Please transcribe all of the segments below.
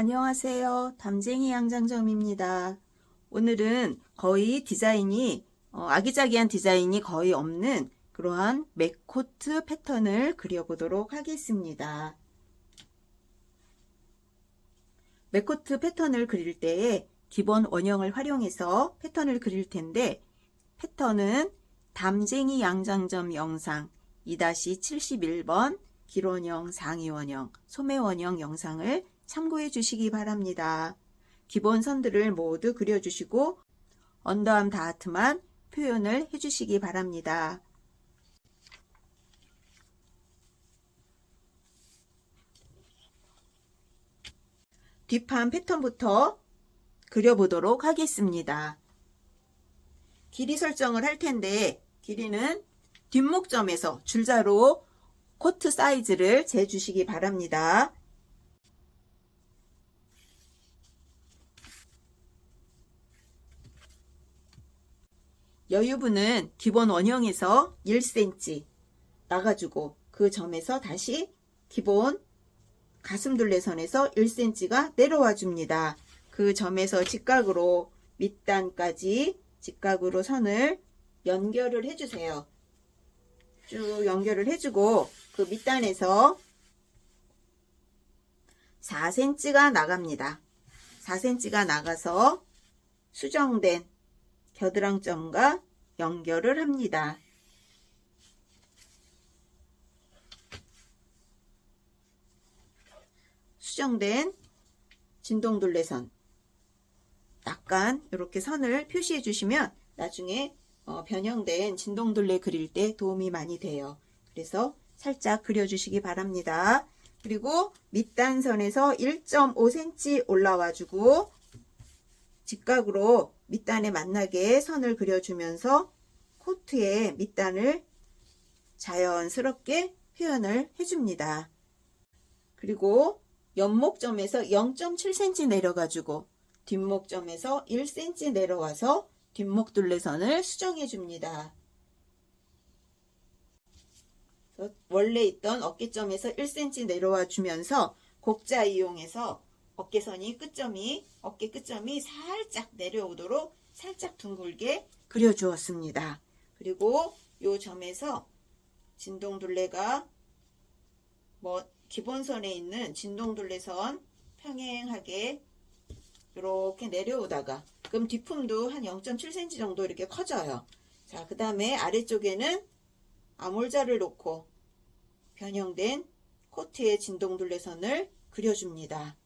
안녕하세요. 담쟁이 양장점입니다. 오늘은 거의 디자인이 어, 아기자기한 디자인이 거의 없는 그러한 맥코트 패턴을 그려보도록 하겠습니다. 맥코트 패턴을 그릴 때에 기본 원형을 활용해서 패턴을 그릴 텐데 패턴은 담쟁이 양장점 영상 2-71번 기론형 상이원형 소매원형 영상을 참고해 주시기 바랍니다. 기본 선들을 모두 그려주시고 언더암 다하트만 표현을 해주시기 바랍니다. 뒷판 패턴부터 그려보도록 하겠습니다. 길이 설정을 할 텐데 길이는 뒷목점에서 줄자로 코트 사이즈를 재주시기 바랍니다. 여유분은 기본 원형에서 1cm 나가주고 그 점에서 다시 기본 가슴둘레선에서 1cm가 내려와 줍니다. 그 점에서 직각으로 밑단까지 직각으로 선을 연결을 해주세요. 쭉 연결을 해주고 그 밑단에서 4cm가 나갑니다. 4cm가 나가서 수정된 겨드랑점과 연결을 합니다. 수정된 진동둘레선 약간 이렇게 선을 표시해 주시면 나중에 어, 변형된 진동둘레 그릴 때 도움이 많이 돼요. 그래서 살짝 그려주시기 바랍니다. 그리고 밑단선에서 1.5cm 올라와 주고 직각으로 밑단에 만나게 선을 그려주면서 코트의 밑단을 자연스럽게 표현을 해줍니다. 그리고 옆목점에서 0.7cm 내려가지고 뒷목점에서 1cm 내려와서 뒷목 둘레선을 수정해 줍니다. 원래 있던 어깨점에서 1cm 내려와 주면서 곡자 이용해서 어깨선이 끝점이 어깨 끝점이 살짝 내려오도록 살짝 둥글게 그려 주었습니다. 그리고 요 점에서 진동둘레가 뭐 기본선에 있는 진동둘레선 평행하게 이렇게 내려오다가 그럼 뒷품도 한 0.7cm 정도 이렇게 커져요. 자, 그 다음에 아래쪽에는 아몰자를 놓고 변형된 코트의 진동둘레선을 그려줍니다.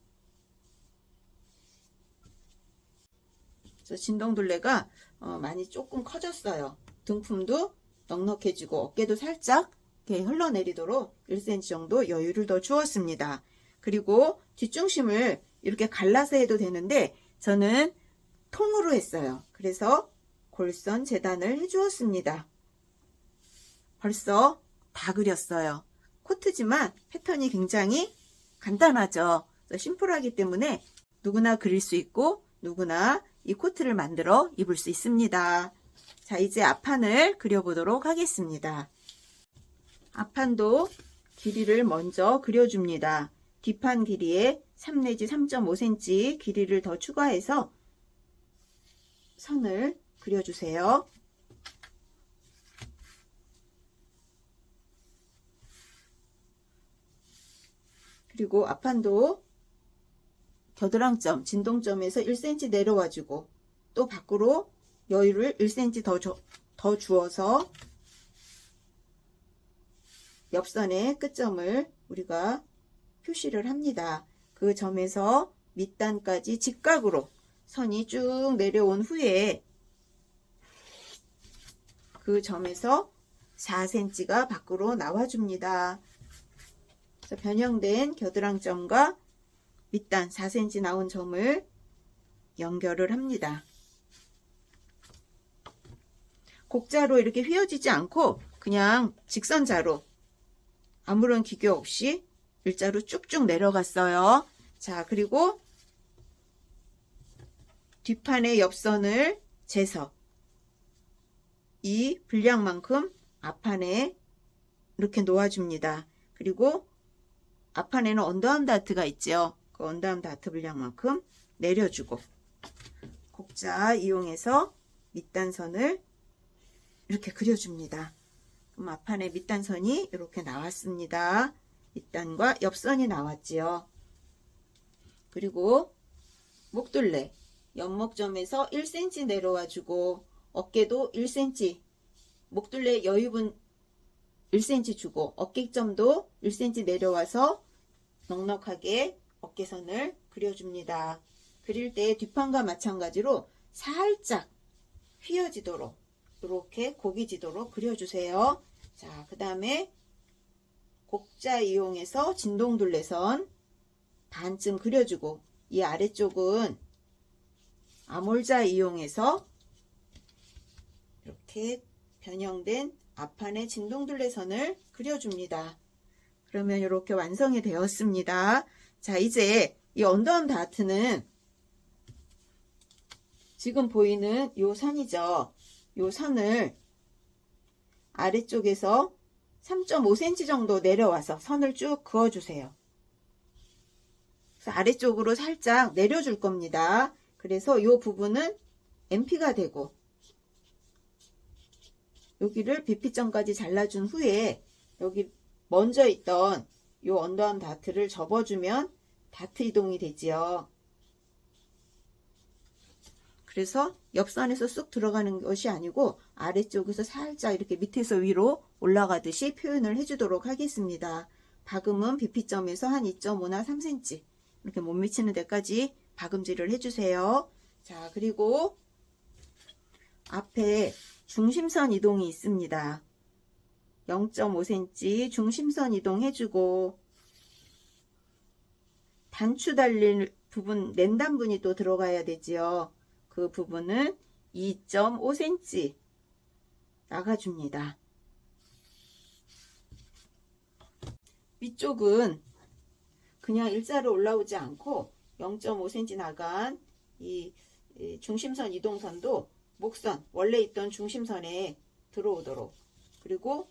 그래서 진동둘레가 어, 많이 조금 커졌어요. 등품도 넉넉해지고 어깨도 살짝 이렇게 흘러내리도록 1cm 정도 여유를 더 주었습니다. 그리고 뒷중심을 이렇게 갈라서 해도 되는데 저는 통으로 했어요. 그래서 골선 재단을 해주었습니다. 벌써 다 그렸어요. 코트지만 패턴이 굉장히 간단하죠. 심플하기 때문에 누구나 그릴 수 있고 누구나 이 코트를 만들어 입을 수 있습니다. 자, 이제 앞판을 그려보도록 하겠습니다. 앞판도 길이를 먼저 그려줍니다. 뒷판 길이에 3 내지 3.5cm 길이를 더 추가해서 선을 그려주세요. 그리고 앞판도 겨드랑점, 진동점에서 1cm 내려와주고 또 밖으로 여유를 1cm 더, 줘, 더 주어서 옆선의 끝점을 우리가 표시를 합니다. 그 점에서 밑단까지 직각으로 선이 쭉 내려온 후에 그 점에서 4cm가 밖으로 나와줍니다. 변형된 겨드랑점과 밑단 4cm 나온 점을 연결을 합니다. 곡자로 이렇게 휘어지지 않고 그냥 직선자로 아무런 기교 없이 일자로 쭉쭉 내려갔어요. 자, 그리고 뒷판의 옆선을 재서 이 분량만큼 앞판에 이렇게 놓아줍니다. 그리고 앞판에는 언더암 다트가 있죠. 그 원다음 다트 분량만큼 내려주고 곡자 이용해서 밑단선을 이렇게 그려줍니다. 그럼 앞판에 밑단선이 이렇게 나왔습니다. 밑단과 옆선이 나왔지요. 그리고 목둘레 연목점에서 1cm 내려와 주고 어깨도 1cm 목둘레 여유분 1cm 주고 어깨점도 1cm 내려와서 넉넉하게 어깨선을 그려줍니다. 그릴 때 뒷판과 마찬가지로 살짝 휘어지도록 이렇게 고기지도록 그려주세요. 자, 그 다음에 곡자 이용해서 진동둘레선 반쯤 그려주고 이 아래쪽은 아몰자 이용해서 이렇게 변형된 앞판의 진동둘레선을 그려줍니다. 그러면 이렇게 완성이 되었습니다. 자, 이제 이 언더암 다트는 지금 보이는 요 선이죠. 요 선을 아래쪽에서 3.5cm 정도 내려와서 선을 쭉 그어주세요. 아래쪽으로 살짝 내려줄 겁니다. 그래서 요 부분은 MP가 되고 여기를 BP점까지 잘라준 후에 여기 먼저 있던 요 언더암 다트를 접어주면 다트 이동이 되지요. 그래서 옆선에서 쑥 들어가는 것이 아니고 아래쪽에서 살짝 이렇게 밑에서 위로 올라가듯이 표현을 해주도록 하겠습니다. 박음은 BP점에서 한 2.5나 3cm 이렇게 못 미치는 데까지 박음질을 해주세요. 자 그리고 앞에 중심선 이동이 있습니다. 0.5cm 중심선 이동해주고 단추 달릴 부분 랜단분이 또 들어가야 되지요. 그 부분은 2.5cm 나가줍니다. 위쪽은 그냥 일자로 올라오지 않고 0.5cm 나간 이 중심선 이동선도 목선 원래 있던 중심선에 들어오도록 그리고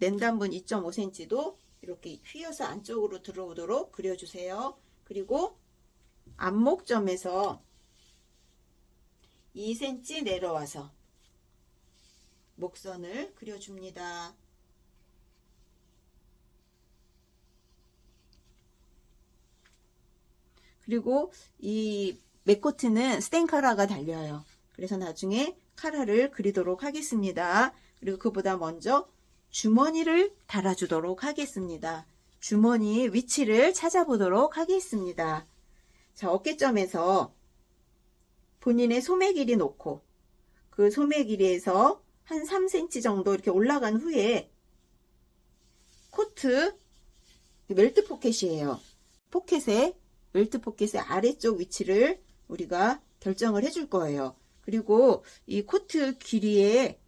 랜단분 2.5cm도 이렇게 휘어서 안쪽으로 들어오도록 그려주세요. 그리고 앞목점에서 2cm 내려와서 목선을 그려줍니다. 그리고 이 맥코트는 스텐 카라가 달려요. 그래서 나중에 카라를 그리도록 하겠습니다. 그리고 그보다 먼저 주머니를 달아주도록 하겠습니다. 주머니 위치를 찾아보도록 하겠습니다. 자, 어깨점에서 본인의 소매 길이 놓고 그 소매 길이에서 한 3cm 정도 이렇게 올라간 후에 코트 멜트 포켓이에요. 포켓의 멜트 포켓의 아래쪽 위치를 우리가 결정을 해줄 거예요. 그리고 이 코트 길이에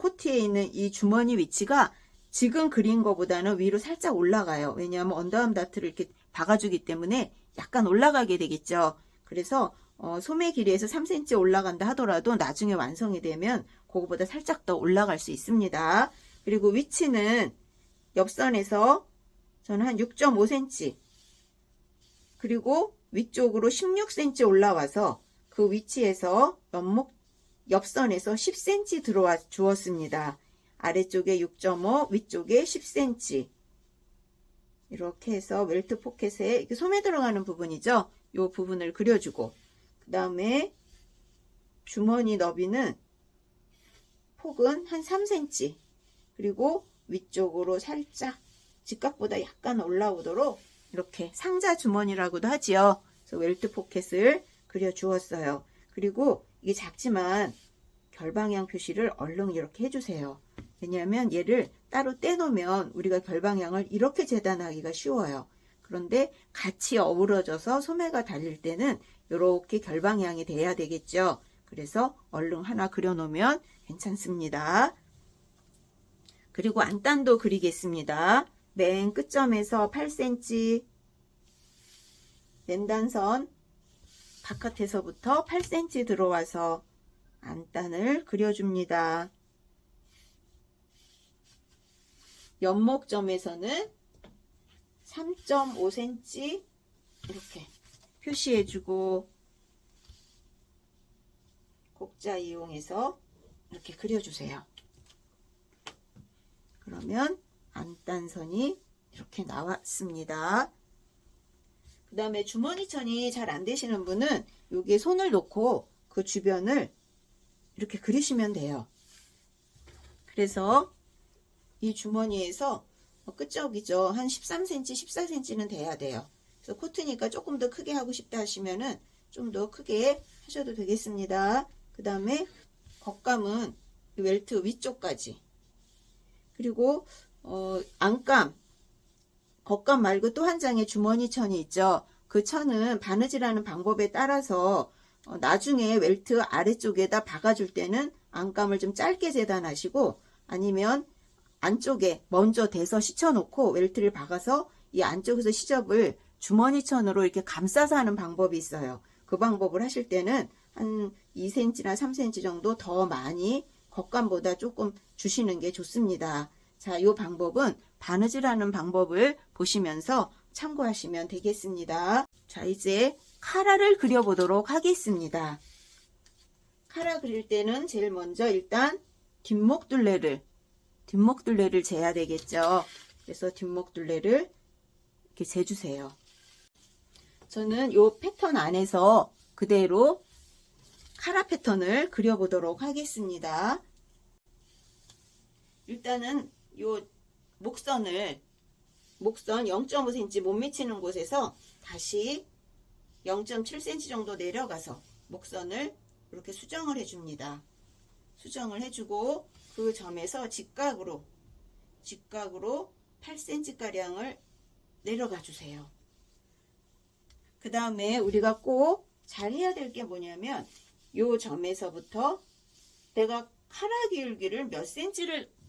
코트에 있는 이 주머니 위치가 지금 그린 것보다는 위로 살짝 올라가요. 왜냐하면 언더암 다트를 이렇게 박아주기 때문에 약간 올라가게 되겠죠. 그래서 어, 소매 길이에서 3cm 올라간다 하더라도 나중에 완성이 되면 그거보다 살짝 더 올라갈 수 있습니다. 그리고 위치는 옆선에서 저는 한 6.5cm 그리고 위쪽으로 16cm 올라와서 그 위치에서 옆목 옆선에서 10cm 들어와 주었습니다. 아래쪽에 6.5, 위쪽에 10cm. 이렇게 해서 웰트 포켓에 이렇게 소매 들어가는 부분이죠. 이 부분을 그려주고 그 다음에 주머니 너비는 폭은 한 3cm 그리고 위쪽으로 살짝 직각보다 약간 올라오도록 이렇게 상자 주머니라고도 하지요. 그래서 웰트 포켓을 그려 주었어요. 그리고 이게 작지만 결방향 표시를 얼른 이렇게 해주세요. 왜냐하면 얘를 따로 떼놓으면 우리가 결방향을 이렇게 재단하기가 쉬워요. 그런데 같이 어우러져서 소매가 달릴 때는 이렇게 결방향이 돼야 되겠죠. 그래서 얼른 하나 그려놓으면 괜찮습니다. 그리고 안단도 그리겠습니다. 맨 끝점에서 8cm 랜단선 바깥에서부터 8cm 들어와서 안단을 그려줍니다. 연목점에서는 3.5cm 이렇게 표시해주고 곡자 이용해서 이렇게 그려주세요. 그러면 안단선이 이렇게 나왔습니다. 그 다음에 주머니천이 잘 안 되시는 분은 여기에 손을 놓고 그 주변을 이렇게 그리시면 돼요. 그래서 이 주머니에서 어, 끝쪽이죠. 한 13cm, 14cm는 돼야 돼요. 그래서 코트니까 조금 더 크게 하고 싶다 하시면은 좀 더 크게 하셔도 되겠습니다. 그 다음에 겉감은 이 웰트 위쪽까지 그리고 어, 안감 겉감 말고 또 한 장의 주머니 천이 있죠. 그 천은 바느질하는 방법에 따라서 어, 나중에 웰트 아래쪽에다 박아줄 때는 안감을 좀 짧게 재단하시고 아니면 안쪽에 먼저 대서 시쳐놓고 웰트를 박아서 이 안쪽에서 시접을 주머니천으로 이렇게 감싸서 하는 방법이 있어요. 그 방법을 하실 때는 한 2cm나 3cm 정도 더 많이 겉감보다 조금 주시는 게 좋습니다. 자, 이 방법은 바느질 하는 방법을 보시면서 참고하시면 되겠습니다. 자, 이제 카라를 그려보도록 하겠습니다. 카라 그릴 때는 제일 먼저 일단 뒷목 둘레를 뒷목 둘레를 재야 되겠죠. 그래서 뒷목 둘레를 이렇게 재주세요. 저는 이 패턴 안에서 그대로 카라 패턴을 그려보도록 하겠습니다. 일단은 이 목선을 목선 0.5cm 못 미치는 곳에서 다시 0.7cm 정도 내려가서 목선을 이렇게 수정을 해줍니다. 수정을 해주고 그 점에서 직각으로 직각으로 8cm 가량을 내려가 주세요. 그 다음에 우리가 꼭 잘 해야 될 게 뭐냐면 요 점에서부터 내가 카라 기울기를 몇 센치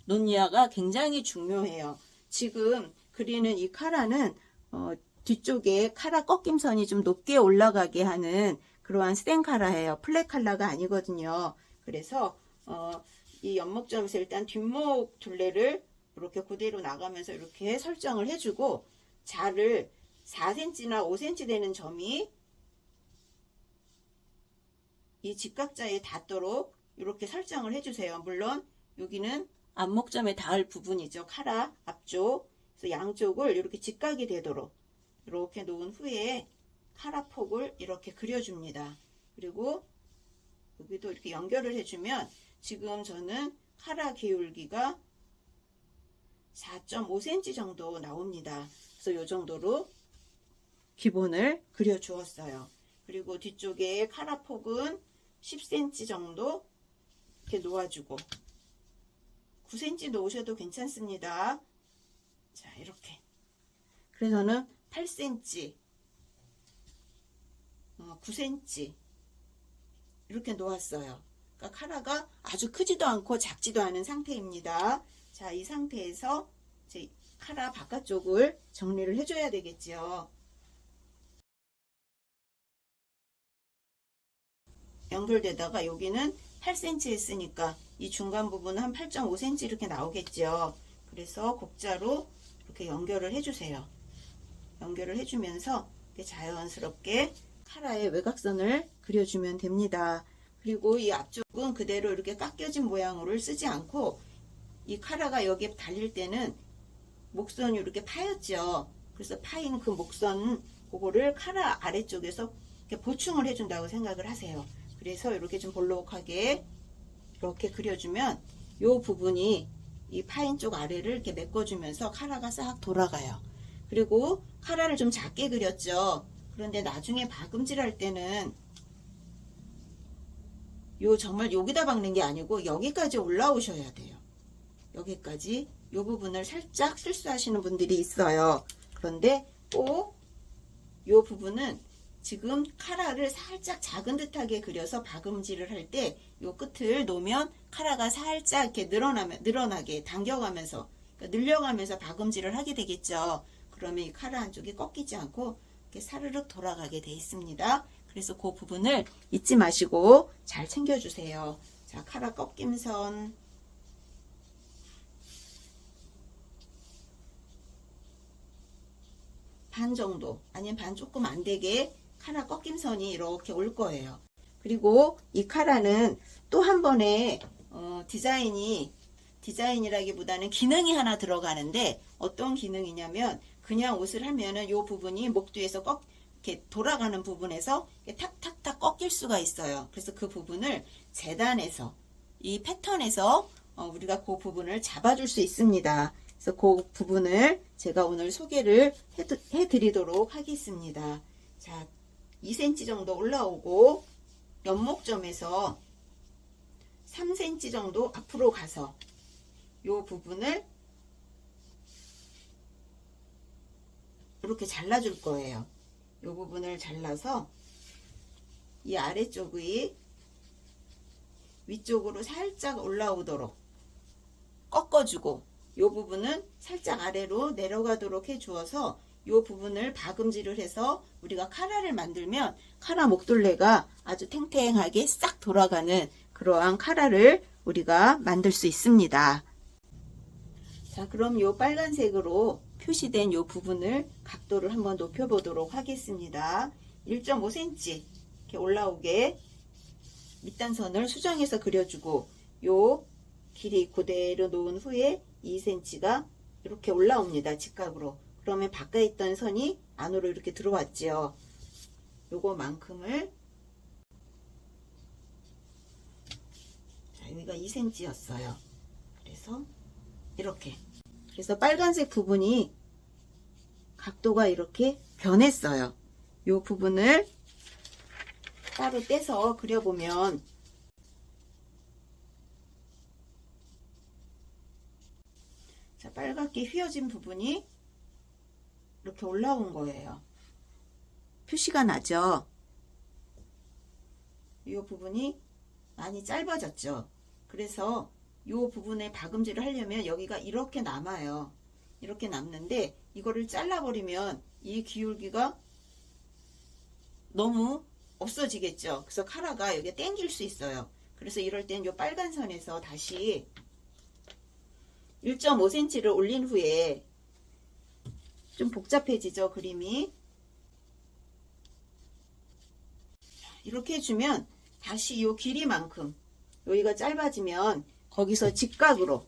를 놓냐가 굉장히 중요해요. 지금 그리는 이 카라는 어, 뒤쪽에 카라 꺾임선이 좀 높게 올라가게 하는 그러한 스텐 카라예요. 플랫 칼라가 아니거든요. 그래서 어, 이 연목점에서 일단 뒷목 둘레를 이렇게 그대로 나가면서 이렇게 설정을 해주고 자를 4cm나 5cm 되는 점이 이 직각자에 닿도록 이렇게 설정을 해주세요. 물론 여기는 안목점에 닿을 부분이죠. 카라 앞쪽. 그래서 양쪽을 이렇게 직각이 되도록 이렇게 놓은 후에 카라 폭을 이렇게 그려줍니다. 그리고 여기도 이렇게 연결을 해주면 지금 저는 카라 기울기가 4.5cm 정도 나옵니다. 그래서 이 정도로 기본을 그려 주었어요. 그리고 뒤쪽에 카라 폭은 10cm 정도 이렇게 놓아주고 9cm 놓으셔도 괜찮습니다. 자 이렇게 그래서는 8cm 9cm 이렇게 놓았어요. 그러니까 카라가 아주 크지도 않고 작지도 않은 상태입니다. 자, 이 상태에서 이제 카라 바깥쪽을 정리를 해줘야 되겠죠. 연결되다가 여기는 8cm 했으니까 이 중간 부분은 한 8.5cm 이렇게 나오겠죠. 그래서 곡자로 이렇게 연결을 해주세요. 연결을 해주면서 자연스럽게 카라의 외곽선을 그려주면 됩니다. 그리고 이 앞쪽은 그대로 이렇게 깎여진 모양으로 쓰지 않고 이 카라가 여기에 달릴 때는 목선이 이렇게 파였죠. 그래서 파인 그 목선 그거를 카라 아래쪽에서 보충을 해준다고 생각을 하세요. 그래서 이렇게 좀 볼록하게 이렇게 그려주면 이 부분이 이 파인 쪽 아래를 이렇게 메꿔주면서 카라가 싹 돌아가요. 그리고 카라를 좀 작게 그렸죠. 그런데 나중에 박음질 할 때는 요 정말 여기다 박는 게 아니고 여기까지 올라오셔야 돼요. 여기까지 이 부분을 살짝 실수하시는 분들이 있어요. 그런데 꼭이 부분은 지금 카라를 살짝 작은 듯하게 그려서 박음질을 할 때 이 끝을 놓으면 카라가 살짝 이렇게 늘어나면 늘어나게 당겨가면서 그러니까 늘려가면서 박음질을 하게 되겠죠. 그러면 이 카라 한쪽이 꺾이지 않고 이렇게 사르륵 돌아가게 돼 있습니다. 그래서 그 부분을 잊지 마시고 잘 챙겨주세요. 자, 카라 꺾임선 반 정도 아니면 반 조금 안 되게 카라 꺾임선이 이렇게 올 거예요. 그리고 이 카라는 또 한 번에 어, 디자인이 디자인이라기보다는 기능이 하나 들어가는데 어떤 기능이냐면 그냥 옷을 하면은 이 부분이 목 뒤에서 꺾 이렇게 돌아가는 부분에서 탁탁탁 꺾일 수가 있어요. 그래서 그 부분을 재단해서 이 패턴에서 어, 우리가 그 부분을 잡아줄 수 있습니다. 그래서 그 부분을 제가 오늘 소개를 해드, 해드리도록 하겠습니다. 자, 2cm 정도 올라오고 연목점에서 3cm 정도 앞으로 가서 이 부분을 이렇게 잘라줄 거예요. 이 부분을 잘라서 이 아래쪽이 위쪽으로 살짝 올라오도록 꺾어주고 이 부분은 살짝 아래로 내려가도록 해주어서 이 부분을 박음질을 해서 우리가 카라를 만들면 카라 목둘레가 아주 탱탱하게 싹 돌아가는 그러한 카라를 우리가 만들 수 있습니다. 자, 그럼 이 빨간색으로 표시된 이 부분을 각도를 한번 높여보도록 하겠습니다. 1.5cm 이렇게 올라오게 밑단선을 수정해서 그려주고 요 길이 그대로 놓은 후에 2cm가 이렇게 올라옵니다. 직각으로. 그러면 바깥에 있던 선이 안으로 이렇게 들어왔지요. 요거만큼을 자, 여기가 2cm였어요. 그래서 이렇게 그래서 빨간색 부분이 각도가 이렇게 변했어요. 이 부분을 따로 떼서 그려보면 자, 빨갛게 휘어진 부분이 이렇게 올라온 거예요. 표시가 나죠? 이 부분이 많이 짧아졌죠? 그래서 이 부분에 박음질을 하려면 여기가 이렇게 남아요. 이렇게 남는데 이거를 잘라버리면 이 기울기가 너무 없어지겠죠. 그래서 카라가 여기에 땡길 수 있어요. 그래서 이럴 땐 이 빨간 선에서 다시 1.5cm를 올린 후에 좀 복잡해지죠, 그림이. 이렇게 해주면 다시 이 길이만큼 여기가 짧아지면 거기서 직각으로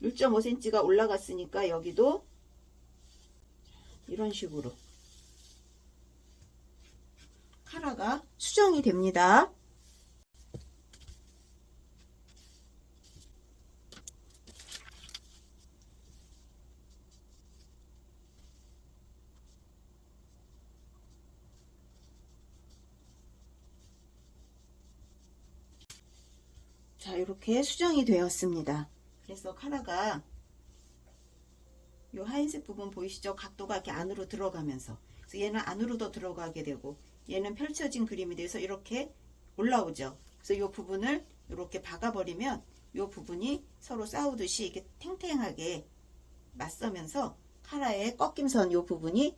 1.5cm가 올라갔으니까 여기도 이런 식으로 카라가 수정이 됩니다. 자, 이렇게 수정이 되었습니다. 그래서 카라가 이 하얀색 부분 보이시죠? 각도가 이렇게 안으로 들어가면서 그래서 얘는 안으로 더 들어가게 되고 얘는 펼쳐진 그림이 돼서 이렇게 올라오죠. 그래서 이 부분을 이렇게 박아버리면 이 부분이 서로 싸우듯이 이렇게 탱탱하게 맞서면서 카라의 꺾임선 이 부분이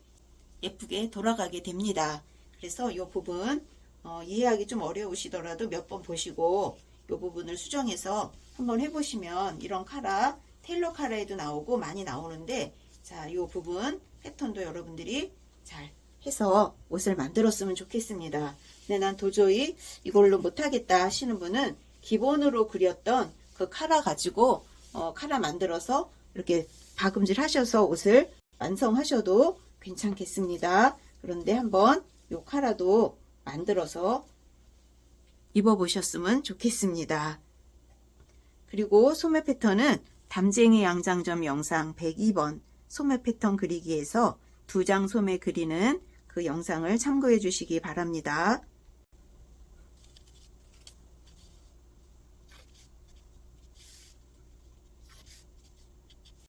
예쁘게 돌아가게 됩니다. 그래서 이 부분 어, 이해하기 좀 어려우시더라도 몇 번 보시고 이 부분을 수정해서 한번 해보시면 이런 카라 테일러 카라에도 나오고 많이 나오는데 자이 부분 패턴도 여러분들이 잘 해서 옷을 만들었으면 좋겠습니다. 근데 난 도저히 이걸로 못하겠다 하시는 분은 기본으로 그렸던 그 카라 가지고 어, 카라 만들어서 이렇게 박음질 하셔서 옷을 완성하셔도 괜찮겠습니다. 그런데 한번 이 카라도 만들어서 입어보셨으면 좋겠습니다. 그리고 소매 패턴은 담쟁이 양장점 영상 102번 소매 패턴 그리기에서 두 장 소매 그리는 그 영상을 참고해 주시기 바랍니다.